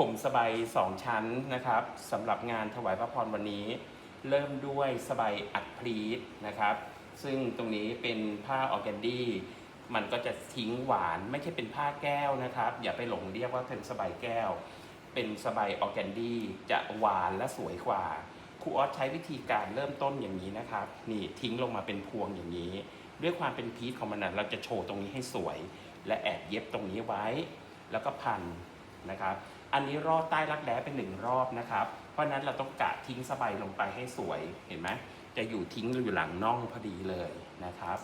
ผมสบายสองชั้นนะครับสำหรับงานถวายพระพรวันนี้ เริ่มด้วยสบายอัดพลีทนะครับ ซึ่งตรงนี้เป็นผ้าออร์แกนดี้มันก็จะทิ้งหวานไม่ใช่เป็นผ้าแก้วนะครับ อย่าไปหลงเรียกว่าเป็นสบายแก้ว เป็นสบายออร์แกนดี้จะหวานและสวยกว่าครูออสใช้วิธีการเริ่มต้นอย่างนี้นะครับ นี่ทิ้งลงมาเป็นพวงอย่างนี้ ด้วยความเป็นพีชของมันนะเราจะโชว์ตรงนี้ให้สวย และแอบเย็บตรงนี้ไว้ แล้วก็พันนะครับ อันนี้รอดใต้รักแร้เป็นหนึ่งรอบนะครับ เพราะนั้นเราต้องกะทิ้งสบายลงไปให้สวยเห็นไหมจะอยู่ทิ้งอยู่หลังน่องพอดีเลยนะครับ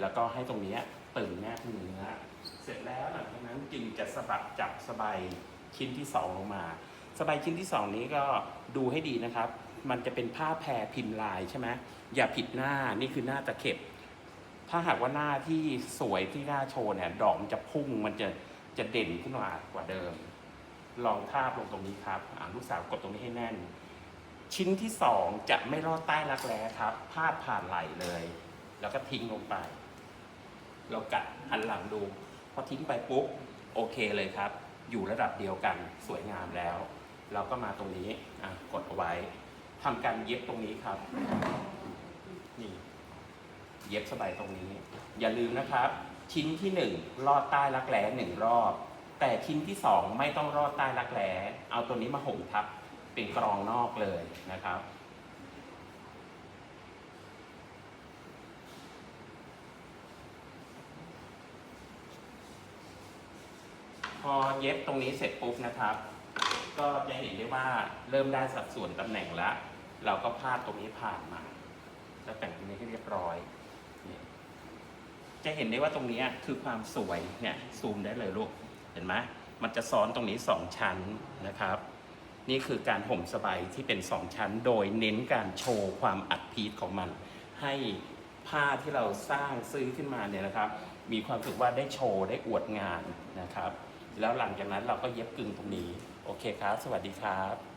แล้วก็ให้ตรงนี้ตึงแนบเนื้อเสร็จแล้วหลังจากนั้นจึงจะสะบัดจับสบายชิ้นที่สองลงมาสบายชิ้นที่สองนี้ก็ดูให้ดีนะครับ มันจะเป็นผ้าแพรพิมพ์ลายใช่ไหมอย่าผิดหน้านี่คือหน้าตะเข็บ ถ้าหากว่าหน้าที่สวยที่หน้าโชว์เนี่ยดอกมันจะพุ่งมันจะจะเด่นขึ้นมากว่าเดิม ลองทาบลงตรงนี้ครับอ่าลูกสาวกดตรงนี้ให้แน่น ชิ้นที่สองจะไม่รอดใต้รักแร้ครับ พาดผ่านไหลเลย แล้วก็ทิ้งลงไป เรากัดหันหลังดู พอทิ้งไปปุ๊บโอเคเลยครับ อยู่ระดับเดียวกันสวยงามแล้ว เราก็มาตรงนี้กดเอาไว้ทำการเย็บตรงนี้ครับ นี่เย็บสบายตรงนี้ อย่าลืมนะครับ ชิ้นที่หนึ่งลอดใต้รักแร้หนึ่งรอบ แต่ชิ้นที่สองไม่ต้องรอดใต้รักแร้เอาตัวนี้มาห่มทับเป็นกรองนอกเลยนะครับ พอเย็บตรงนี้เสร็จปุ๊บนะครับ ก็จะเห็นได้ว่าเริ่มได้สัดส่วนตำแหน่งแล้ว เราก็พาดตรงนี้ผ่านมาแล้วแต่งตรงนี้ให้เรียบร้อยจะเห็นได้ว่าตรงนี้คือความสวยเนี่ยซูมได้เลยลูก เห็นไหมมันจะซ้อนตรงนี้สองชั้นนะครับ นี่คือการห่มสบายที่เป็นสองชั้น โดยเน้นการโชว์ความอัดพีทของมัน ให้ผ้าที่เราสร้างซื้อขึ้นมาเนี่ยนะครับ มีความรู้สึกว่าได้โชว์ได้อวดงานนะครับ แล้วหลังจากนั้นเราก็เย็บกึ่งตรงนี้ โอเคครับ สวัสดีครับ